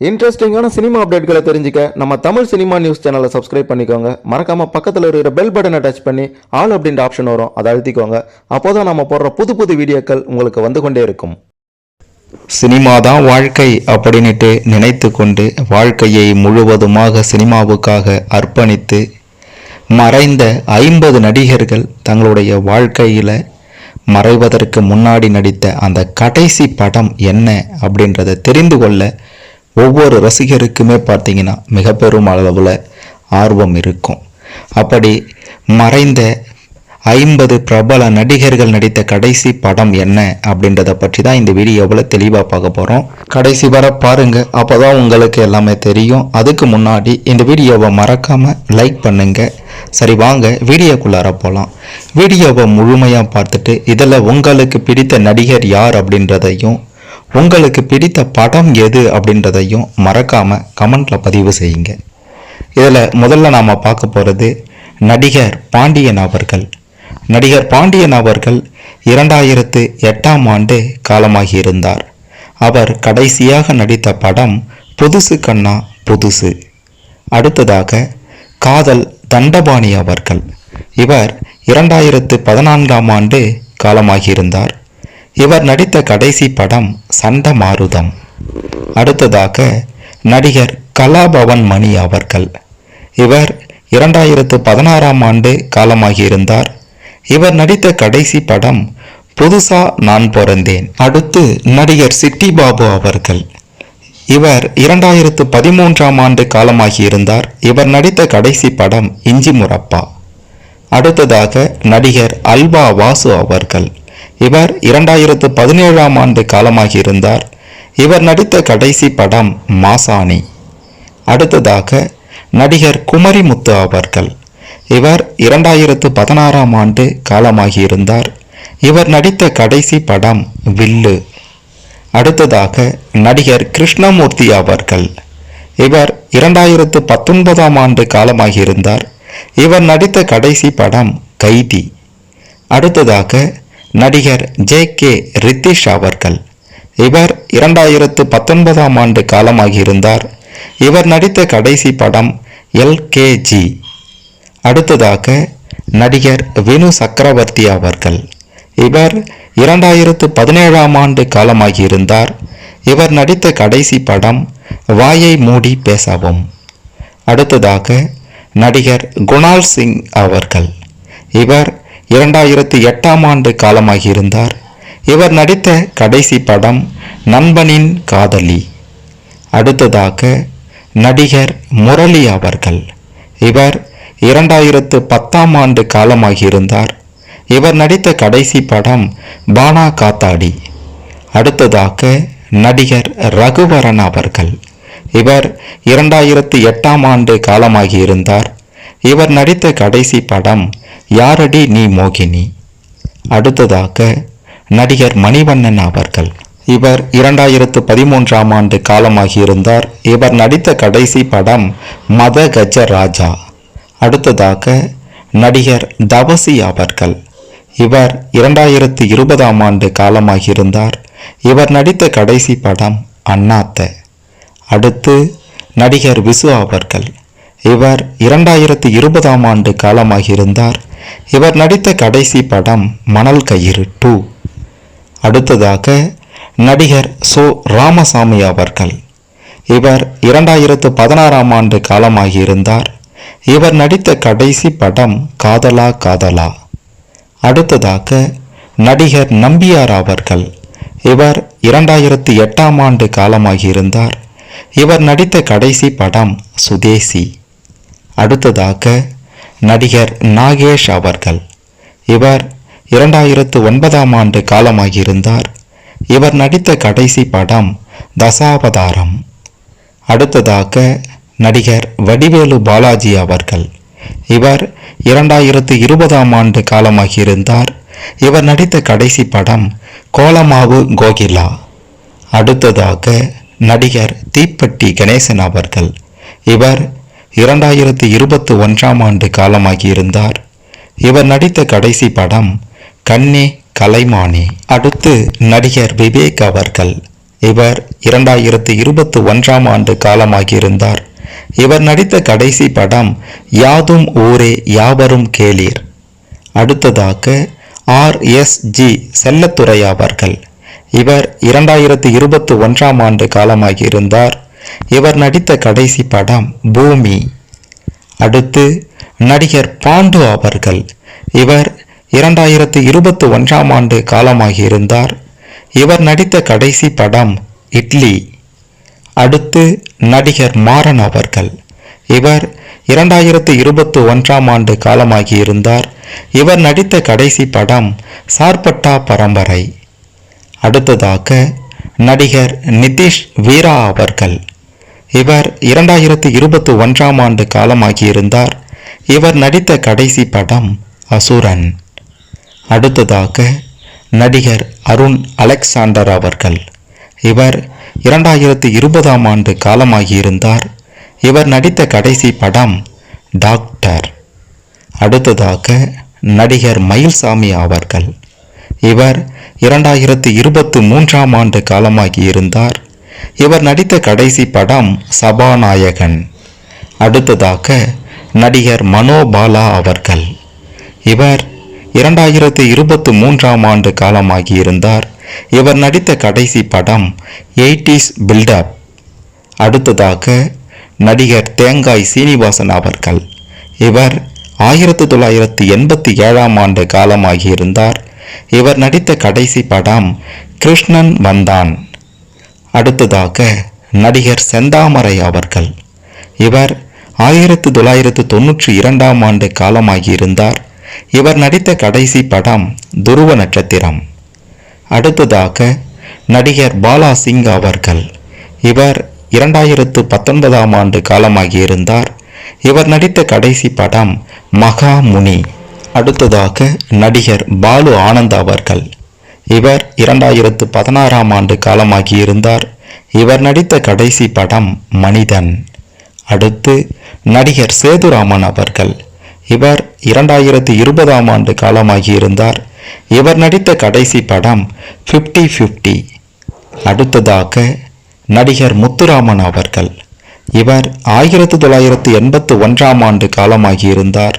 இன்ட்ரெஸ்டிங்கான சினிமா அப்டேட்களை தெரிஞ்சுக்க நம்ம தமிழ் சினிமா நியூஸ் சேனலை சப்ஸ்கிரைப் பண்ணிக்கோங்க. மறக்காம பக்கத்தில் இருக்கிற பெல் பட்டனை டச் பண்ணி ஆல் அப்படின்ற ஆப்ஷன் வரும். அதை அழுத்திக்கோங்க. அப்போதான் நம்ம போடுற புது புது வீடியோக்கள் உங்களுக்கு வந்து கொண்டே இருக்கும். சினிமா தான் வாழ்க்கை அப்படின்னுட்டு நினைத்து கொண்டு வாழ்க்கையை முழுவதுமாக சினிமாவுக்காக அர்ப்பணித்து மறைந்த ஐம்பது நடிகர்கள் தங்களுடைய வாழ்க்கையில் மறைவதற்கு முன்னாடி நடித்த அந்த கடைசி படம் என்ன அப்படின்றத தெரிந்து கொள்ள ஒவ்வொரு ரசிகருக்குமே பார்த்தீங்கன்னா மிக பெரும் அளவில் ஆர்வம் இருக்கும். அப்படி மறைந்த ஐம்பது பிரபல நடிகர்கள் நடித்த கடைசி படம் என்ன அப்படின்றத பற்றி தான் இந்த வீடியோவில் தெளிவாக பார்க்க போகிறோம் கடைசி வர பாருங்கள் அப்போ தான் உங்களுக்கு எல்லாமே தெரியும். அதுக்கு முன்னாடி இந்த வீடியோவை மறக்காமல் லைக் பண்ணுங்கள் சரி வாங்க வீடியோக்குள்ளார போகலாம் வீடியோவை முழுமையாக பார்த்துட்டு இதில் உங்களுக்கு பிடித்த நடிகர் யார் அப்படின்றதையும் உங்களுக்கு பிடித்த படம் எது அப்படின்றதையும் மறக்காமல் கமெண்ட்டில் பதிவு செய்யுங்க. இதில் முதல்ல நாம் பார்க்க போகிறது நடிகர் பாண்டியன் அவர்கள். நடிகர் பாண்டியன் அவர்கள் இரண்டாயிரத்து எட்டாம் ஆண்டு காலமாகியிருந்தார் அவர் கடைசியாக நடித்த படம் புதுசு கண்ணா புதுசு. அடுத்ததாக காதல் தண்டபாணி அவர்கள். இவர் இரண்டாயிரத்து பதினான்காம் ஆண்டு காலமாகியிருந்தார் இவர் நடித்த கடைசி படம் சண்ட மாருதம் அடுத்ததாக நடிகர் கலாபவன் மணி அவர்கள். இவர் இரண்டாயிரத்து பதினாறாம் ஆண்டு காலமாகியிருந்தார். இவர் நடித்த கடைசி படம் புதுசா நான் பிறந்தேன். அடுத்து நடிகர் சிட்டி பாபு அவர்கள். இவர் இரண்டாயிரத்து பதிமூன்றாம் ஆண்டு காலமாகியிருந்தார். இவர் நடித்த கடைசி படம் இஞ்சி முரப்பா அடுத்ததாக நடிகர் அல்வா வாசு அவர்கள். இவர் இரண்டாயிரத்து பதினேழாம் ஆண்டு காலமாகியிருந்தார் இவர் நடித்த கடைசி படம் மாசாணி. அடுத்ததாக நடிகர் குமரிமுத்து அவர்கள். இவர் இரண்டாயிரத்து பதினாறாம் ஆண்டு காலமாகியிருந்தார் இவர் நடித்த கடைசி படம் வில்லு. அடுத்ததாக நடிகர் கிருஷ்ணமூர்த்தி அவர்கள். இவர் இரண்டாயிரத்து பத்தொன்பதாம் ஆண்டு காலமாகியிருந்தார் இவர் நடித்த கடைசி படம் கைதி. அடுத்ததாக நடிகர் ஜே கே ரித்திஷ் அவர்கள். இவர் இரண்டாயிரத்து பத்தொன்பதாம் ஆண்டு காலமாகியிருந்தார். இவர் நடித்த கடைசி படம் எல்கேஜி அடுத்ததாக நடிகர் வினு சக்கரவர்த்தி அவர்கள். இவர் இரண்டாயிரத்து பதினேழாம் ஆண்டு காலமாகியிருந்தார். இவர் நடித்த கடைசி படம் வாயை மூடி பேசவும். அடுத்ததாக நடிகர் குணால் சிங் அவர்கள். இவர் இரண்டாயிரத்து எட்டாம் ஆண்டு காலமாகியிருந்தார். இவர் நடித்த கடைசி படம் நண்பனின் காதலி. அடுத்ததாக நடிகர் முரளி அவர்கள். இவர் இரண்டாயிரத்து பத்தாம் ஆண்டு காலமாகியிருந்தார். இவர் நடித்த கடைசி படம் பானா காத்தாடி. அடுத்ததாக நடிகர் ரகுவரன் அவர்கள். இவர் இரண்டாயிரத்து எட்டாம் ஆண்டு காலமாகியிருந்தார். இவர் நடித்த கடைசி படம் யாரடி நீ மோகினி? அடுத்ததாக நடிகர் மணிவண்ணன் அவர்கள். இவர் இரண்டாயிரத்து பதிமூன்றாம் ஆண்டு காலமாகியிருந்தார். இவர் நடித்த கடைசி படம் மத கஜ ராஜா அடுத்ததாக நடிகர் தவசி அவர்கள். இவர் இரண்டாயிரத்து இருபதாம் ஆண்டு காலமாகியிருந்தார். இவர் நடித்த கடைசி படம் அண்ணாத்த. அடுத்து நடிகர் விசு அவர்கள். இவர் இரண்டாயிரத்து இருபதாம் ஆண்டு காலமாகியிருந்தார். இவர் நடித்த கடைசி படம் மணல் கயிறு டூ. அடுத்ததாக நடிகர் சோ ராமசாமி அவர்கள். இவர் இரண்டாயிரத்து பதினாறாம் ஆண்டு காலமாகியிருந்தார் இவர் நடித்த கடைசி படம் காதலா காதலா. அடுத்ததாக நடிகர் நம்பியார் அவர்கள். இவர் இரண்டாயிரத்து எட்டாம் ஆண்டு காலமாகியிருந்தார் இவர் நடித்த கடைசி படம் சுதேசி. அடுத்ததாக நடிகர் நாகேஷ் அவர்கள். இவர் இரண்டாயிரத்து ஒன்பதாம் ஆண்டு காலமாகியிருந்தார். இவர் நடித்த கடைசி படம் தசாவதாரம். அடுத்ததாக நடிகர் வடிவேலு பாலாஜி அவர்கள். இவர் இரண்டாயிரத்து இருபதாம் ஆண்டு காலமாகியிருந்தார். இவர் நடித்த கடைசி படம் கோலமாவு கோகிலா. அடுத்ததாக நடிகர் தீப்பட்டி கணேசன் அவர்கள். இவர் இரண்டாயிரத்து இருபத்து ஒன்றாம் ஆண்டு காலமாகியிருந்தார் இவர் நடித்த கடைசி படம் கண்ணே கலைமானி. அடுத்து நடிகர் விவேக் அவர்கள். இவர் இரண்டாயிரத்து இருபத்தி ஒன்றாம் ஆண்டு காலமாகியிருந்தார் இவர் நடித்த கடைசி படம் யாதும் ஊரே யாவரும் கேளீர். அடுத்ததாக ஆர் எஸ் ஜி செல்லத்துறை அவர்கள். இவர் இரண்டாயிரத்து இருபத்தி ஒன்றாம் ஆண்டு காலமாகியிருந்தார் இவர் நடித்த கடைசி படம் பூமி. அடுத்து நடிகர் பாண்டு அவர்கள். இவர் இரண்டாயிரத்து இருபத்தி ஒன்றாம் ஆண்டு காலமாகியிருந்தார். இவர் நடித்த கடைசி படம் இட்லி. அடுத்து நடிகர் மாறன் அவர்கள். இவர் இரண்டாயிரத்து இருபத்தி ஒன்றாம் ஆண்டு காலமாகியிருந்தார். இவர் நடித்த கடைசி படம் சார்பட்டா பரம்பரை. அடுத்ததாக நடிகர் நிதிஷ் வீரா அவர்கள். இவர் இரண்டாயிரத்து இருபத்தி ஒன்றாம் ஆண்டு காலமாகியிருந்தார். இவர் நடித்த கடைசி படம் அசுரன். அடுத்ததாக நடிகர் அருண் அலெக்சாண்டர் அவர்கள். இவர் இரண்டாயிரத்து இருபதாம் ஆண்டு காலமாகியிருந்தார். இவர் நடித்த கடைசி படம் டாக்டர். அடுத்ததாக நடிகர் மயில்சாமி அவர்கள். இவர் இரண்டாயிரத்து இருபத்து மூன்றாம் ஆண்டு காலமாகியிருந்தார். இவர் நடித்த கடைசி படம் சபாநாயகன். அடுத்ததாக நடிகர் மனோபாலா அவர்கள். இவர் இரண்டாயிரத்து இருபத்து மூன்றாம் ஆண்டு காலமாகியிருந்தார். இவர் நடித்த கடைசி படம் எயிட்டிஸ் பில்டப். அடுத்ததாக நடிகர் தேங்காய் சீனிவாசன் அவர்கள். இவர் ஆயிரத்தி தொள்ளாயிரத்தி எண்பத்தி ஏழாம் ஆண்டு காலமாகியிருந்தார். இவர் நடித்த கடைசி படம் கிருஷ்ணன் வந்தான். அடுத்ததாக நடிகர் செந்தாமரை அவர்கள். இவர் ஆயிரத்து தொள்ளாயிரத்து தொன்னூற்றி இரண்டாம் ஆண்டு காலமாகியிருந்தார். இவர் நடித்த கடைசி படம் துருவ நட்சத்திரம். அடுத்ததாக நடிகர் பாலா சிங் அவர்கள். இவர் இரண்டாயிரத்து பத்தொன்பதாம் ஆண்டு காலமாகியிருந்தார். இவர் நடித்த கடைசி படம் மகாமுனி அடுத்ததாக நடிகர் பாலு ஆனந்த் அவர்கள். இவர் இரண்டாயிரத்து பதினாறாம் ஆண்டு காலமாகியிருந்தார் இவர் நடித்த கடைசி படம் மனிதன். அடுத்து நடிகர் சேதுராமன் அவர்கள். இவர் இரண்டாயிரத்து இருபதாம் ஆண்டு காலமாகியிருந்தார் இவர் நடித்த கடைசி படம் ஃபிஃப்டி ஃபிஃப்டி. அடுத்ததாக நடிகர் முத்துராமன் அவர்கள். இவர் ஆயிரத்து தொள்ளாயிரத்து எண்பத்து ஒன்றாம் ஆண்டு காலமாகியிருந்தார்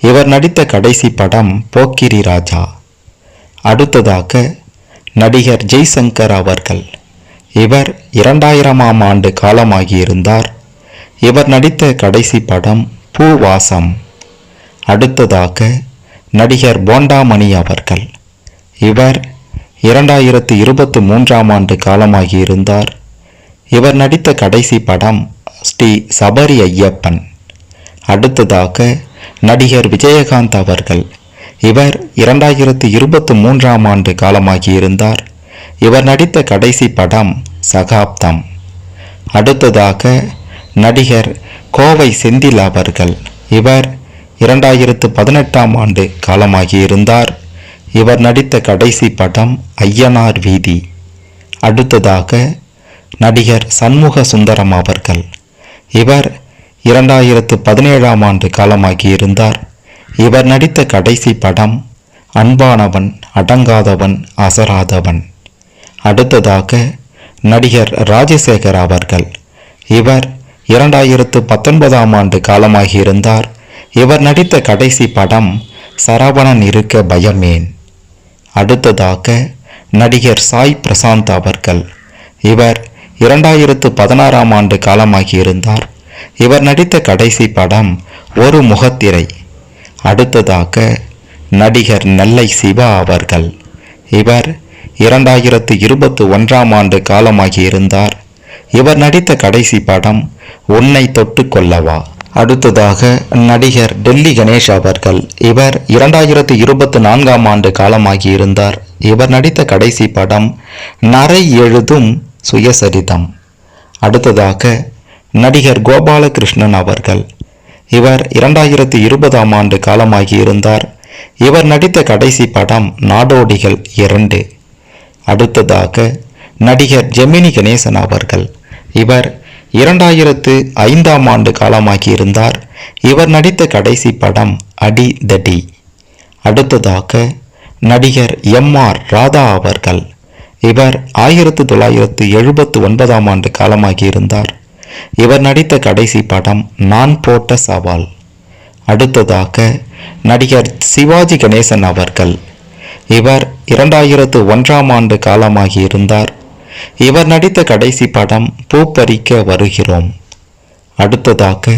இவர் நடித்த கடைசி படம் போக்கிரி ராஜா. அடுத்ததாக நடிகர் ஜெய்சங்கர் அவர்கள். இவர் இரண்டாயிரமாம் ஆண்டு காலமாகியிருந்தார். இவர் நடித்த கடைசி படம் பூவாசம். அடுத்ததாக நடிகர் போண்டாமணி அவர்கள். இவர் இரண்டாயிரத்து இருபத்து மூன்றாம் ஆண்டு காலமாகியிருந்தார். இவர் நடித்த கடைசி படம் ஸ்ரீ சபரி ஐயப்பன். அடுத்ததாக நடிகர் விஜயகாந்த் அவர்கள். இவர் இரண்டாயிரத்து இருபத்து மூன்றாம் ஆண்டு காலமாகியிருந்தார். இவர் நடித்த கடைசி படம் சகாப்தம். அடுத்ததாக நடிகர் கோவை செந்தில் அவர்கள். இவர் இரண்டாயிரத்து பதினெட்டாம் ஆண்டு காலமாகியிருந்தார். இவர் நடித்த கடைசி படம் ஐயனார் வீதி. அடுத்ததாக நடிகர் சண்முக சுந்தரம் அவர்கள். இவர் இரண்டாயிரத்து பதினேழாம் ஆண்டு காலமாகியிருந்தார். இவர் நடித்த கடைசி படம் அன்பானவன் அடங்காதவன் அசராதவன் அடுத்ததாக நடிகர் ராஜசேகர் அவர்கள். இவர் இரண்டாயிரத்து பத்தொன்பதாம் ஆண்டு காலமாகியிருந்தார். இவர் நடித்த கடைசி படம் சரவணன் இருக்க பயமேன் அடுத்ததாக நடிகர் சாய் பிரசாந்த் அவர்கள். இவர் இரண்டாயிரத்து பதினாறாம் ஆண்டு காலமாகியிருந்தார். இவர் நடித்த கடைசி படம் ஒரு முகத்திரை அடுத்ததாக நடிகர் நெல்லை சிவா அவர்கள். இவர் இரண்டாயிரத்து இருபத்து ஒன்றாம் ஆண்டு காலமாகியிருந்தார். இவர் நடித்த கடைசி படம் உன்னை தொட்டு கொள்ளவா. அடுத்ததாக நடிகர் டெல்லி கணேஷ் அவர்கள். இவர் இரண்டாயிரத்து இருபத்து நான்காம் ஆண்டு காலமாகியிருந்தார். இவர் நடித்த கடைசி படம் நரை எழுதும் சுயசரிதம். அடுத்ததாக நடிகர் கோபாலகிருஷ்ணன் அவர்கள். இவர் இரண்டாயிரத்து இருபதாம் ஆண்டு காலமாகியிருந்தார். இவர் நடித்த கடைசி படம் நாடோடிகள் இரண்டு. அடுத்ததாக நடிகர் ஜெமினி கணேசன் அவர்கள். இவர் இரண்டாயிரத்து ஐந்தாம் ஆண்டு காலமாகியிருந்தார். இவர் நடித்த கடைசி படம் அடி தடி அடுத்ததாக நடிகர் எம் ஆர் ராதா அவர்கள். இவர் ஆயிரத்து தொள்ளாயிரத்து எழுபத்து ஒன்பதாம் ஆண்டு காலமாகியிருந்தார். இவர் நடித்த கடைசி படம் நான் போட்ட சவால். அடுத்ததாக நடிகர் சிவாஜி கணேசன் அவர்கள். இவர் இரண்டாயிரத்து ஒன்றாம் ஆண்டு காலமாகியிருந்தார். இவர் நடித்த கடைசி படம் பூப்பறிக்க வருகிறோம். அடுத்ததாக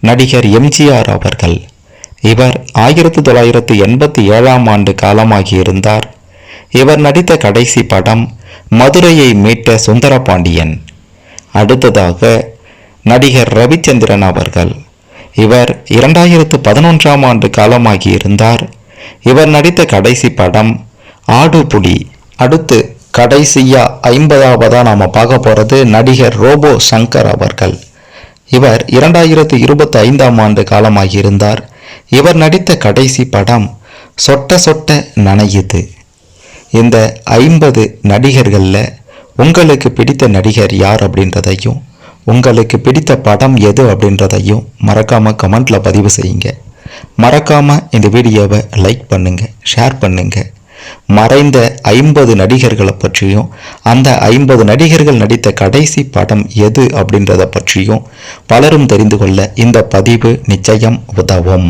நடிகர் எம்ஜிஆர் அவர்கள். இவர் ஆயிரத்து தொள்ளாயிரத்து எண்பத்தி ஏழாம் ஆண்டு காலமாகியிருந்தார். இவர் நடித்த கடைசி படம் மதுரையை மீட்ட சுந்தரபாண்டியன். அடுத்ததாக நடிகர் ரவிச்சந்திரன் அவர்கள். இவர் இரண்டாயிரத்து பதினொன்றாம் ஆண்டு காலமாகி இருந்தார் இவர் நடித்த கடைசி படம் ஆடுபுலி. அடுத்து கடைசியா ஐம்பதாவதாக நாம் பார்க்க போகிறது நடிகர் ரோபோ சங்கர் அவர்கள். இவர் இரண்டாயிரத்து இருபத்தி ஐந்தாம் ஆண்டு காலமாகியிருந்தார். இவர் நடித்த கடைசி படம் சொட்ட சொட்ட நனையுது. இந்த ஐம்பது நடிகர்களில் உங்களுக்கு பிடித்த நடிகர் யார் அப்படின்றதையும் உங்களுக்கு பிடித்த படம் எது அப்படின்றதையும் மறக்காம கமெண்ட்டில் பதிவு செய்யுங்க. மறக்காமல் இந்த வீடியோவை லைக் பண்ணுங்கள் ஷேர் பண்ணுங்கள் மறைந்த ஐம்பது நடிகர்களை பற்றியும் அந்த ஐம்பது நடிகர்கள் நடித்த கடைசி படம் எது அப்படின்றத பற்றியும் பலரும் தெரிந்து கொள்ள இந்த பதிவு நிச்சயம் உதவும்.